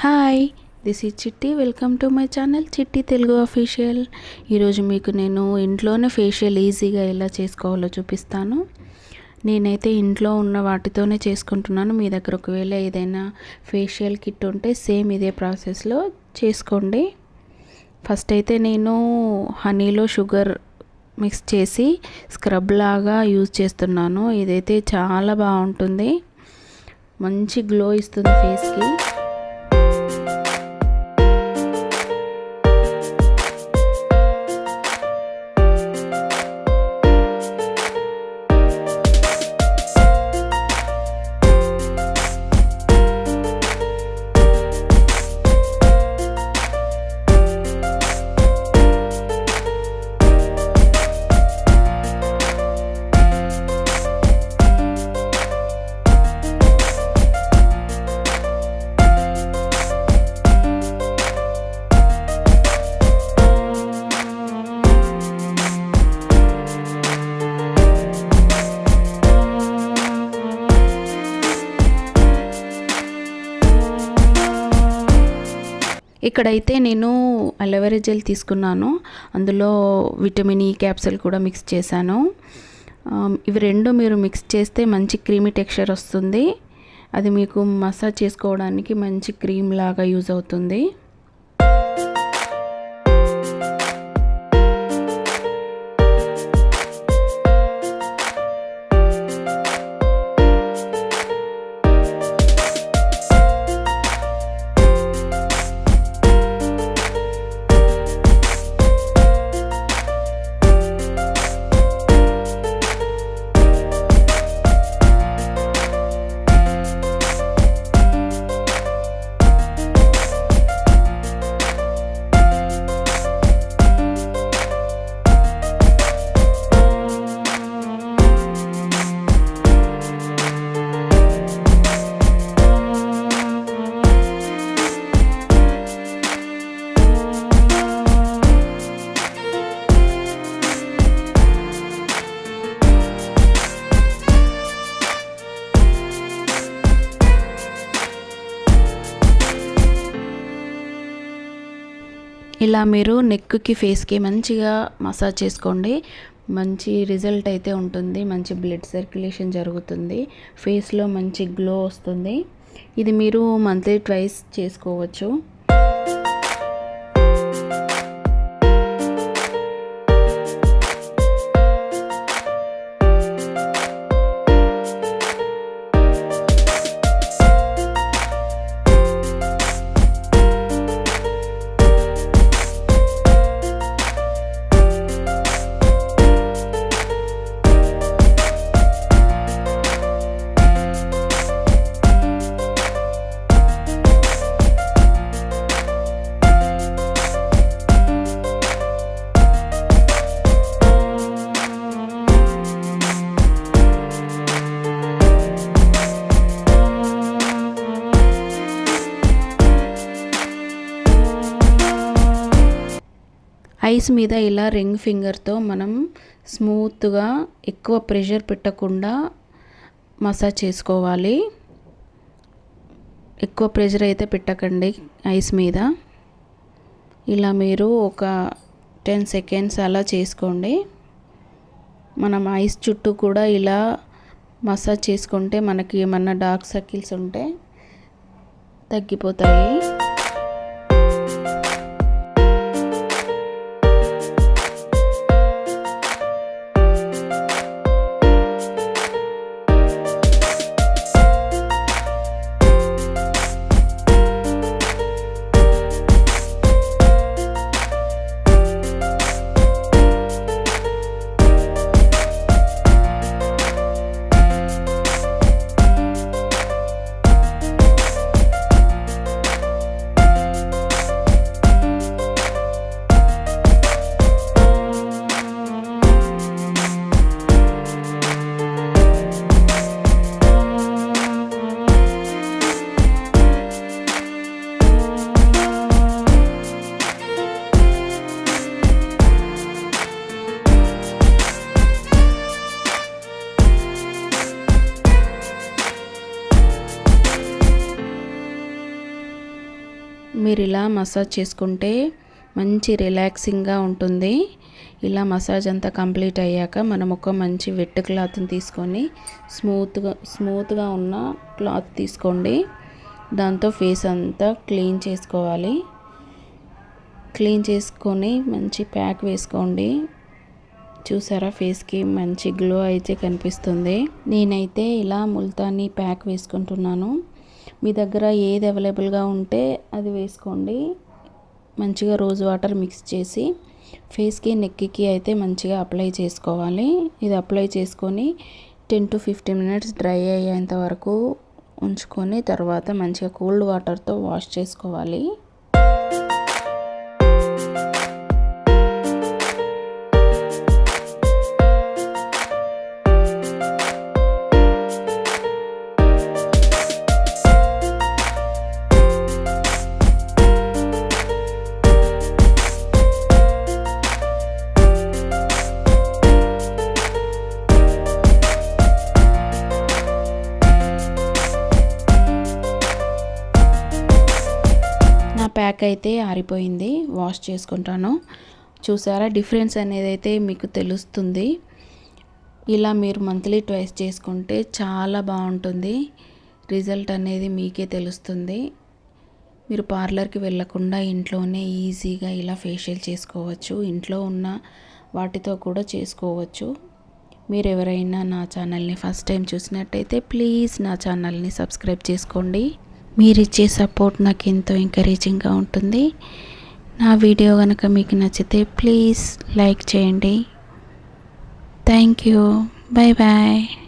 Hi this ఈ చిట్టి welcome to my channel Chitti Telugu official ఈరోజు మీకు నేను ఇంట్లోనే ఫేషియల్ ఈజీగా ఎలా చేసుకోవాలో చూపిస్తాను. నేనైతే ఇంట్లో ఉన్న వాటితోనే చేసుకుంటున్నాను. మీ దగ్గర ఒకవేళ ఏదైనా ఫేషియల్ కిట్ ఉంటే సేమ్ ఇదే ప్రాసెస్లో చేసుకోండి. ఫస్ట్ అయితే నేను హనీలో షుగర్ మిక్స్ చేసి స్క్రబ్ లాగా యూజ్ చేస్తున్నాను. ఇదైతే చాలా బాగుంటుంది. మంచి గ్లో ఇస్తుంది ఫేస్కి ఇక్కడైతే నేను అలోవెరా జెల్ తీసుకున్నాను. అందులో విటమిన్ ఈ క్యాప్సూల్ కూడా మిక్స్ చేశాను. ఇవి రెండు మీరు మిక్స్ చేస్తే మంచి క్రీమీ టెక్స్చర్ వస్తుంది. అది మీకు మసాజ్ చేసుకోవడానికి మంచి క్రీమ్ లాగా యూజ్ అవుతుంది. ఇలా మీరు నెక్కి ఫేస్కి మంచిగా మసాజ్ చేసుకోండి. మంచి రిజల్ట్ అయితే ఉంటుంది. మంచి బ్లడ్ సర్క్యులేషన్ జరుగుతుంది. ఫేస్లో మంచి గ్లో వస్తుంది. ఇది మీరు మంత్లీ ట్వైస్ చేసుకోవచ్చు. ఐస్ మీద ఇలా రింగ్ ఫింగర్తో మనం స్మూత్గా ఎక్కువ ప్రెషర్ పెట్టకుండా మసాజ్ చేసుకోవాలి. ఎక్కువ ప్రెషర్ అయితే పెట్టకండి ఐస్ మీద. ఇలా మీరు ఒక టెన్ సెకండ్స్ అలా చేసుకోండి. మనం ఐస్ చుట్టూ కూడా ఇలా మసాజ్ చేసుకుంటే మనకి ఏమన్నా డార్క్ సర్కిల్స్ ఉంటే తగ్గిపోతాయి. మీరు ఇలా మసాజ్ చేసుకుంటే మంచి రిలాక్సింగ్గా ఉంటుంది. ఇలా మసాజ్ అంతా కంప్లీట్ అయ్యాక మనం ఒక మంచి వెట్ క్లాత్ని తీసుకొని స్మూత్గా స్మూత్గా ఉన్న క్లాత్ తీసుకోండి. దాంతో ఫేస్ అంతా క్లీన్ చేసుకోవాలి. క్లీన్ చేసుకొని మంచి ప్యాక్ వేసుకోండి. చూసారా ఫేస్కి మంచి గ్లో అయితే కనిపిస్తుంది. నేనైతే ఇలా ముల్తానీ ప్యాక్ వేసుకుంటున్నాను. మీ దగ్గర ఏది అవైలబుల్గా ఉంటే అది వేసుకోండి. మంచిగా రోజ్ వాటర్ మిక్స్ చేసి ఫేస్కి నెక్కి అయితే మంచిగా అప్లై చేసుకోవాలి. ఇది అప్లై చేసుకొని ten to fifteen minutes dry అయ్యేంత వరకు ఉంచుకొని తర్వాత మంచిగా కోల్డ్ వాటర్తో వాష్ చేసుకోవాలి. బ్లాక్ అయితే ఆరిపోయింది. వాష్ చేసుకుంటాను. చూసారా? డిఫరెన్స్ అనేది అయితే మీకు తెలుస్తుంది. ఇలా మీరు మంత్లీ ట్వైస్ చేసుకుంటే చాలా బాగుంటుంది. రిజల్ట్ అనేది మీకే తెలుస్తుంది. మీరు పార్లర్కి వెళ్ళకుండా ఇంట్లోనే ఈజీగా ఇలా ఫేషియల్ చేసుకోవచ్చు. ఇంట్లో ఉన్న వాటితో కూడా చేసుకోవచ్చు. మీరు ఎవరైనా నా ఛానల్ని ఫస్ట్ టైం చూసినట్టయితే ప్లీజ్ నా ఛానల్ని సబ్స్క్రైబ్ చేసుకోండి. మీరిచ్చే సపోర్ట్ నాకు ఎంతో ఎంకరేజింగ్గా ఉంటుంది. నా వీడియో కనుక మీకు నచ్చితే ప్లీజ్ లైక్ చేయండి. Thank you. Bye bye.